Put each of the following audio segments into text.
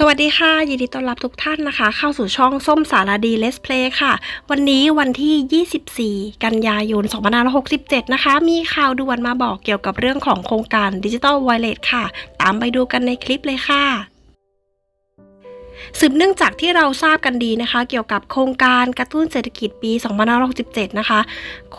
สวัสดีค่ะ ยินดีต้อนรับทุกท่านนะคะ เข้าสู่ช่องส้มสารดีเลสเพลย์ค่ะ วันนี้วันที่ 24 กันยายน 2567 นะคะ มีข่าวด่วนมาบอกเกี่ยวกับเรื่องของโครงการดิจิ t a ล Wallet ค่ะ ตามไปดูกันในคลิปเลยค่ะ สืบเนื่องจากที่เราทราบกันดีนะคะ เกี่ยวกับโครงการกระตุ้นเศรษฐกิจปี2567 นะคะ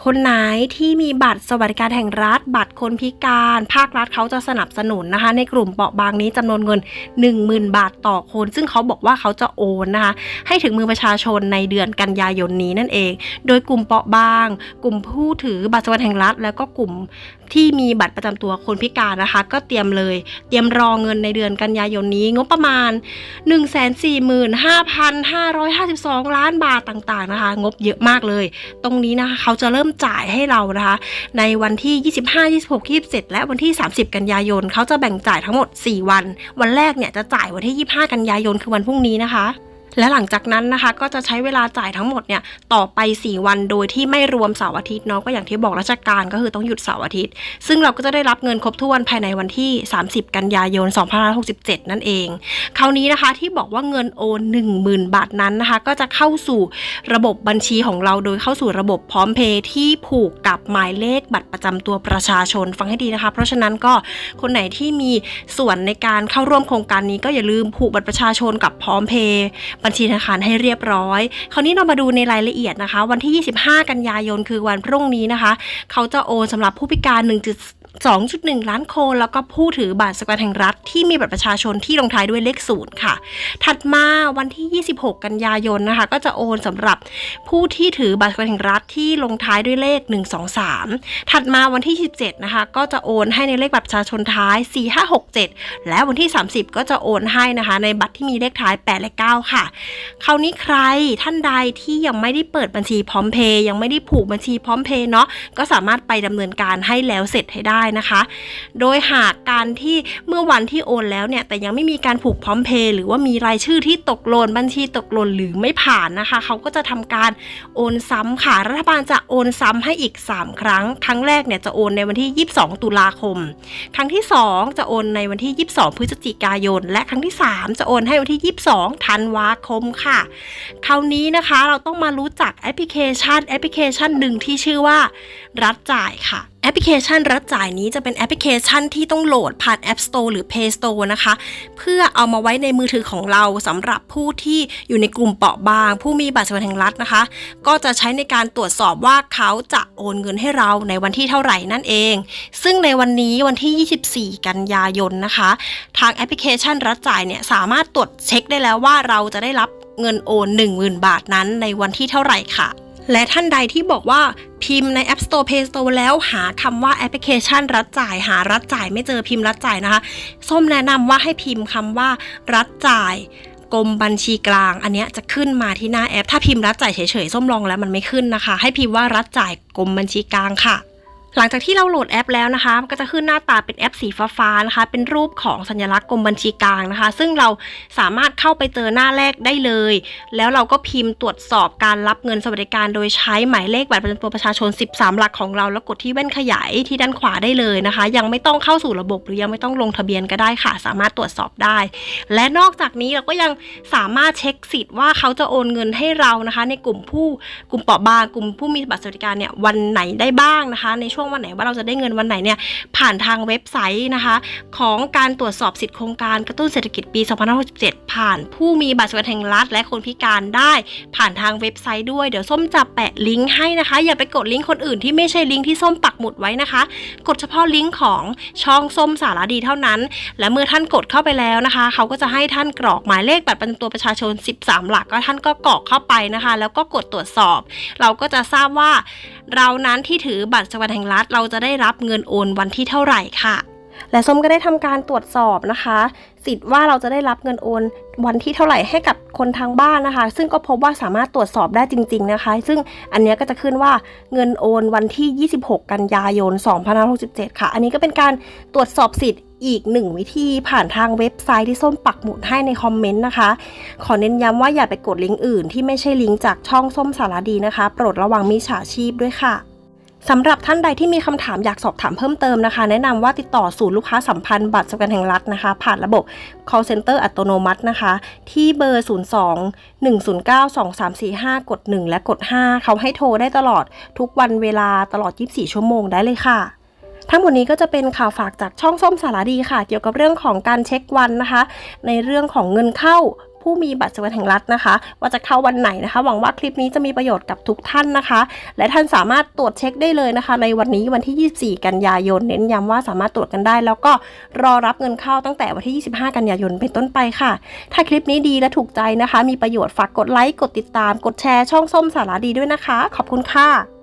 คนไหนที่มีบัตรสวัสดิการแห่งรัฐ บัตรคนพิการ ภาครัฐเขาจะสนับสนุนนะคะ ในกลุ่มเปราะบางนี้จำนวนเงิน 10,000 บาทต่อคน ซึ่งเขาบอกว่าเขาจะโอนนะคะ ให้ถึงมือประชาชนในเดือนกันยายนนี้นั่นเอง โดยกลุ่มเปราะบาง กลุ่มผู้ถือบัตรสวัสดิการแห่งรัฐ แล้วก็กลุ่มที่มีบัตรประจำตัวคนพิการนะคะ ก็เตรียมเลย เตรียมรอเงินในเดือนกันยายนนี้งบประมาณ1 0 0 0 0 45,552 ล้านบาทต่างๆนะคะ งบเยอะมากเลย ตรงนี้นะคะเขาจะเริ่มจ่ายให้เรานะคะ ในวันที่ 25 26 27 และวันที่ 30 กันยายนเขาจะแบ่งจ่ายทั้งหมด 4 วัน วันแรกเนี่ยจะจ่ายวันที่ 25 กันยายนคือวันพรุ่งนี้นะคะ และหลังจากนั้นนะคะ ก็จะใช้เวลาจ่ายทั้งหมดเนี่ยต่อไป 4 วันโดยที่ไม่รวมเสาร์อาทิตย์เนาะก็อย่างที่บอกราชการก็คือต้องหยุดเสาร์อาทิตย์ ซึ่งเราก็จะได้รับเงินครบถ้วนภายในวันที่ 30 กันยายน 2567 นั่นเอง คราวนี้นะคะที่บอกว่าเงินโอน 10,000 บาทนั้นนะคะ ก็จะเข้าสู่ระบบบัญชีของเราโดยเข้าสู่ระบบพร้อมเพย์ที่ผูกกับหมายเลขบัตรประจำตัวประชาชนฟังให้ดีนะคะ เพราะฉะนั้นก็คนไหนที่มีส่วนในการเข้าร่วมโครงการนี้ก็อย่าลืมผูกบัตรประชาชนกับพร้อมเพย์บัญชีธนาคารให้เรียบร้อย คราวนี้เรามาดูในรายละเอียดนะคะ วันที่ 25 กันยายนคือวันพรุ่งนี้นะคะ เขาจะโอนสำหรับผู้พิการ 1. 2.1 ล้านคนแล้วก็ผู้ถือบัตรสวัสดิกรแห่งรัฐที่มีบัตรประชาชนที่ลงท้ายด้วยเลขศูนย์ค่ะ ถัดมาวันที่ 26 กันยายนนะคะ ก็จะโอนสำหรับผู้ที่ถือบัตรสวัสดิกรแห่งรัฐที่ลงท้ายด้วยเลข 123 ถัดมาวันที่ 27 นะคะ ก็จะโอนให้ในเลขบัตรประชาชนท้าย 4567 และวันที่ 30 ก็จะโอนให้นะคะ ในบัตรที่มีเลขท้าย 8 และ 9 ค่ะ คราวนี้ใครท่านใดที่ยังไม่ได้เปิดบัญชีพร้อมเพย์ยังไม่ได้ผูกบัญชีพร้อมเพย์เนาะก็สามารถไปดำเนินการให้แล้วเสร็จให้ได้นะคะ โดยหากการที่เมื่อวันที่โอนแล้วเนี่ยแต่ยังไม่มีการผูกพร้อมเพย์หรือว่ามีรายชื่อที่ตกหล่นบัญชีตกหล่นหรือไม่ผ่านนะคะ เขาก็จะทำการโอนซ้ำค่ะ รัฐบาลจะโอนซ้ำให้อีก 3 ครั้ง ครั้งแรกเนี่ยจะโอนในวันที่ 22 ตุลาคม ครั้งที่ 2 จะโอนในวันที่ 22 พฤศจิกายน และครั้งที่ 3 จะโอนให้วันที่ 22 ธันวาคมค่ะ คราวนี้นะคะเราต้องมารู้จักแอปพลิเคชันแอปพลิเคชันหนึ่งที่ชื่อว่า รัฐจ่ายค่ะ ปพลิเคชันรัฐจ่ายนี้จะเป็นแอปพลิเคชันที่ต้องโหลดผ่าน App Store หรือ Play Store นะคะ เพื่อเอามาไว้ในมือถือของเราสำหรับผู้ที่อยู่ในกลุ่มเปราะบาง ผู้มีบัตรสวัสดิการแห่งรัฐนะคะ ก็จะใช้ในการตรวจสอบว่าเขาจะโอนเงินให้เราในวันที่เท่าไหร่นั่นเอง ซึ่งในวันนี้วันที่ 24 กันยายนนะคะ ทางแอปพลิเคชันรัฐจ่ายเนี่ยสามารถตรวจเช็คได้แล้วว่าเราจะได้รับเงินโอน 10,000 บาทนั้นในวันที่เท่าไหร่ค่ะและท่านใดที่บอกว่า พิมพ์ใน App Store Play Store แล้วหาคำว่าแอปพลิเคชันรัดจ่าย หารัดจ่ายไม่เจอพิมพ์รัดจ่ายนะคะ ส้มแนะนำว่าให้พิมพ์คำว่ารัดจ่ายกรมบัญชีกลาง อันนี้จะขึ้นมาที่หน้าแอป ถ้าพิมพ์รัดจ่ายเฉยๆ ส้มลองแล้วมันไม่ขึ้นนะคะ ให้พิมพ์ว่ารัดจ่ายกรมบัญชีกลางค่ะ หลังจากที่เราโหลดแอปแล้วนะคะก็จะขึ้นหน้าตาเป็นแอปสีฟ้าๆนะคะ เป็นรูปของสัญลักษณ์กรมบัญชีกลางนะคะ ซึ่งเราสามารถเข้าไปเจอหน้าแรกได้เลย แล้วเราก็พิมพ์ตรวจสอบการรับเงินสวัสดิการโดยใช้หมายเลขบัตรประจำตัวประชาชน 13 หลักของเรา แล้วกดที่แว่นขยายที่ด้านขวาได้เลยนะคะ ยังไม่ต้องเข้าสู่ระบบหรือยังไม่ต้องลงทะเบียนก็ได้ค่ะ สามารถตรวจสอบได้ และนอกจากนี้เราก็ยังสามารถเช็คสิทธิ์ว่าเขาจะโอนเงินให้เรานะคะ ในกลุ่มผู้กลุ่มเปราะบางกลุ่มผู้มีบัตรสวัสดิการเนี่ยวันไหนได้บ้างนะคะ ในช่วงวันไหนว่าเราจะได้เงินวันไหนเนี่ยผ่านทางเว็บไซต์นะคะ ของการตรวจสอบสิทธิโครงการกระตุ้นเศรษฐกิจปี 2567 ผ่านผู้มีบัตรสวัสดิการแห่งรัฐ และคนพิการได้ผ่านทางเว็บไซต์ด้วยเดี๋ยวส้มจะแปะลิงก์ให้นะคะ อย่าไปกดลิงก์คนอื่นที่ไม่ใช่ลิงก์ที่ส้มปักหมุดไว้นะคะ กดเฉพาะลิงก์ของช่องส้มสารดีเท่านั้น และเมื่อท่านกดเข้าไปแล้วนะคะ เขาก็จะให้ท่านกรอกหมายเลขบัตรประจำตัวประชาชน 13 หลักก็ท่านก็กรอกเข้าไปนะคะ แล้วก็กดตรวจสอบ เราก็จะทราบว่าเรานั้นที่ถือบัตรสวัสดิการแห่งรัฐเราจะได้รับเงินโอนวันที่เท่าไหร่ค่ะ และส้มก็ได้ทำการตรวจสอบนะคะ สิทธิ์ว่าเราจะได้รับเงินโอนวันที่เท่าไหร่ให้กับคนทางบ้านนะคะ ซึ่งก็พบว่าสามารถตรวจสอบได้จริง ๆนะคะ ซึ่งอันนี้ก็จะขึ้นว่าเงินโอนวันที่ 26 กันยายน2567 ค่ะ อันนี้ก็เป็นการตรวจสอบสิทธิ์อีกหนึ่งวิธีผ่านทางเว็บไซต์ที่ส้มปักหมุดให้ในคอมเมนต์นะคะ ขอเน้นย้ำว่าอย่าไปกดลิงก์อื่นที่ไม่ใช่ลิงก์จากช่องส้มสารดีนะคะ โปรดระวังมิจฉาชีพด้วยค่ะ สำหรับท่านใดที่มีคำถามอยากสอบถามเพิ่มเติมนะคะ แนะนำว่าติดต่อศูนย์ลูกค้าสัมพันธ์บัตรสวัสดิการแห่งรัฐนะคะ ผ่านระบบ call center อัตโนมัตินะคะ ที่เบอร์ 02 109 2345 กด 1 และกด 5 เขาให้โทรได้ตลอดทุกวันเวลาตลอด 24 ชั่วโมงได้เลยค่ะทั้งหมดนี้ก็จะเป็นข่าวฝากจากช่องส้มสารดีค่ะ เกี่ยวกับเรื่องของการเช็ควันนะคะ ในเรื่องของเงินเข้า ผู้มีบัตรสวัสดิแห่งรัฐนะคะ ว่าจะเข้าวันไหนนะคะ หวังว่าคลิปนี้จะมีประโยชน์กับทุกท่านนะคะ และท่านสามารถตรวจเช็คได้เลยนะคะ ในวันนี้วันที่ 24 กันยายน เน้นย้ำว่าสามารถตรวจกันได้ แล้วก็รอรับเงินเข้าตั้งแต่วันที่ 25 กันยายนเป็นต้นไปค่ะ ถ้าคลิปนี้ดีและถูกใจนะคะ มีประโยชน์ฝากกดไลค์กดติดตาม กดแชร์ช่องส้มสารดีด้วยนะคะ ขอบคุณค่ะ